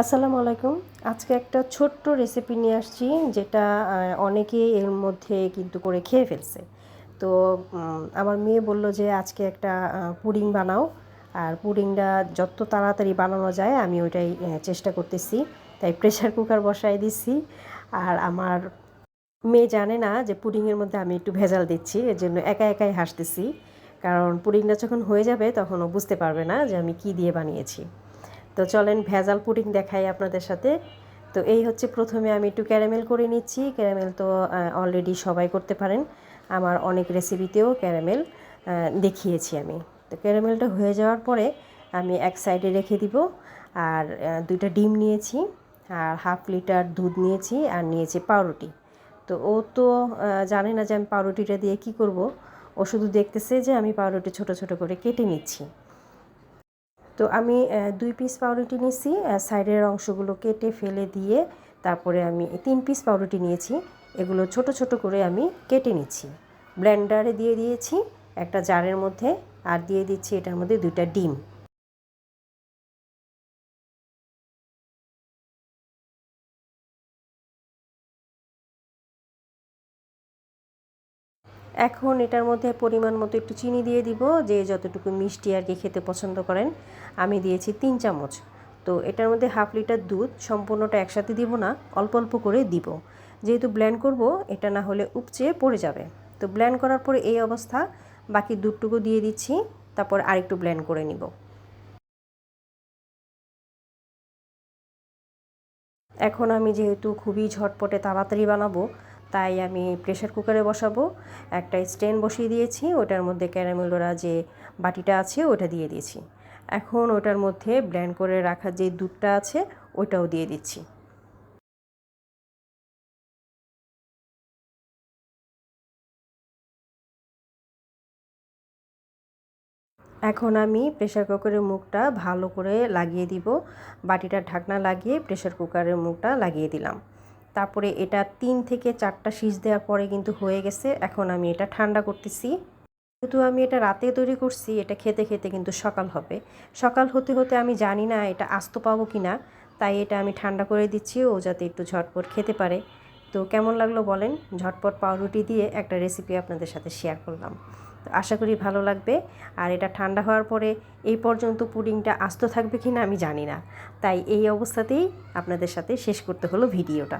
আসসালামু আলাইকুম। আজকে একটা ছোট্ট রেসিপি নিয়ে আসছি যেটা আহ, অনেকেই এর মধ্যে কিন্তু করে খেয়ে ফেলছে। তো আমার মেয়ে বলল যে আজকে একটা পুডিং বানাও। আর পুডিংটা যত তাড়াতাড়ি বানানো যায় আমি ওইটাই চেষ্টা করতেছি। তাই প্রেশার কুকার বসাই দিচ্ছি। আর আমার মেয়ে জানে না যে পুডিংয়ের মধ্যে আমি একটু ভেজাল দিচ্ছি এর জন্য একা একাই হাসতেছি। কারণ পুডিংটা যখন হয়ে যাবে তখন ও বুঝতে পারবে না যে আমি কি দিয়ে বানিয়েছি। তো চলেন ভেজাল পুডিং দেখাই আপনাদের সাথে। তো এই হচ্ছে প্রথমে আমি একটু ক্যারামেল করে নিচ্ছি। ক্যারামেল তো অলরেডি সবাই করতে পারেন। আমার অনেক রেসিপিতেও ক্যারামেল দেখিয়েছি আমি। তো ক্যারামেলটা হয়ে যাওয়ার পরে আমি এক সাইডে রেখে দিব। আর দুইটা ডিম নিয়েছি। আর হাফ লিটার দুধ নিয়েছি আর নিয়েছি পাউরুটি। তো ও তো জানে না যে আমি পাউরুটিটা দিয়ে কি করব। ও শুধু দেখতেছে যে আমি পাউরুটি ছোট ছোট করে কেটে নিচ্ছি। তো আমি দুই পিস পাউরুটি নিয়েছি সাইডের অংশগুলো কেটে ফেলে দিয়ে তারপরে আমি তিন পিস পাউরুটি নিয়েছি, এগুলো ছোট ছোট করে আমি কেটে নিচ্ছি। ব্লেন্ডারে দিয়ে দিয়েছি একটা জারের মধ্যে, আর দিয়ে দিচ্ছি এটার মধ্যে দুইটা ডিম। এখন এটার মধ্যে পরিমাণ মতো একটু চিনি দিয়ে দিব, যে যতটুকু মিষ্টি আর কি খেতে পছন্দ করেন। আমি দিয়েছি তিন চামচ। তো এটার মধ্যে হাফ লিটার দুধ সম্পূর্ণটা একসাথে দিব না, অল্প অল্প করে দিব। যেহেতু ব্ল্যান্ড করব, এটা না হলে উপচে পড়ে যাবে। তো ব্ল্যান্ড করার পরে এই অবস্থা, বাকি দুধটুকু দিয়ে দিচ্ছি, তারপর আরেকটু ব্ল্যান্ড করে নিব। এখন আমি যেহেতু খুবই ঝটপটে তাড়াতাড়ি বানাবো তাই আমি প্রেশার কুকারে বসাবো। একটা স্ট্যান্ড বসিয়ে দিয়েছি, ওটার মধ্যে ক্যারামেলোরা যে বাটিটা আছে, ওটা দিয়ে দিয়েছি। এখন ওটার মধ্যে ব্ল্যান্ড করে রাখা যে দুধটা আছে, ওটাও দিয়ে দিচ্ছি। এখন আমি প্রেশার কুকারের মুখটা ভালো করে লাগিয়ে দিব। বাটিটার ঢাকনা লাগিয়ে প্রেশার কুকারের মুখটা লাগিয়ে দিলাম। তারপরে এটা তিন থেকে চারটা সিজ দেওয়ার পরে কিন্তু হয়ে গেছে। এখন আমি এটা ঠান্ডা করতেছি। যেহেতু আমি এটা রাতে তৈরি করছি, এটা খেতে খেতে কিন্তু সকাল হবে। সকাল হতে হতে আমি জানি না এটা আস্ত পাবো কি না তাই এটা আমি ঠান্ডা করে দিচ্ছি ও যাতে একটু ঝটপট খেতে পারে। তো কেমন লাগল বলেন? ঝটপট পাউরুটি দিয়ে একটা রেসিপি আপনাদের সাথে শেয়ার করলাম। তো আশা করি ভালো লাগবে। আর এটা ঠান্ডা হওয়ার পরে এই পর্যন্ত পুডিংটা আস্ত থাকবে কি না আমি জানি না। তাই এই অবস্থাতেই আপনাদের সাথে শেষ করতে হলো ভিডিওটা।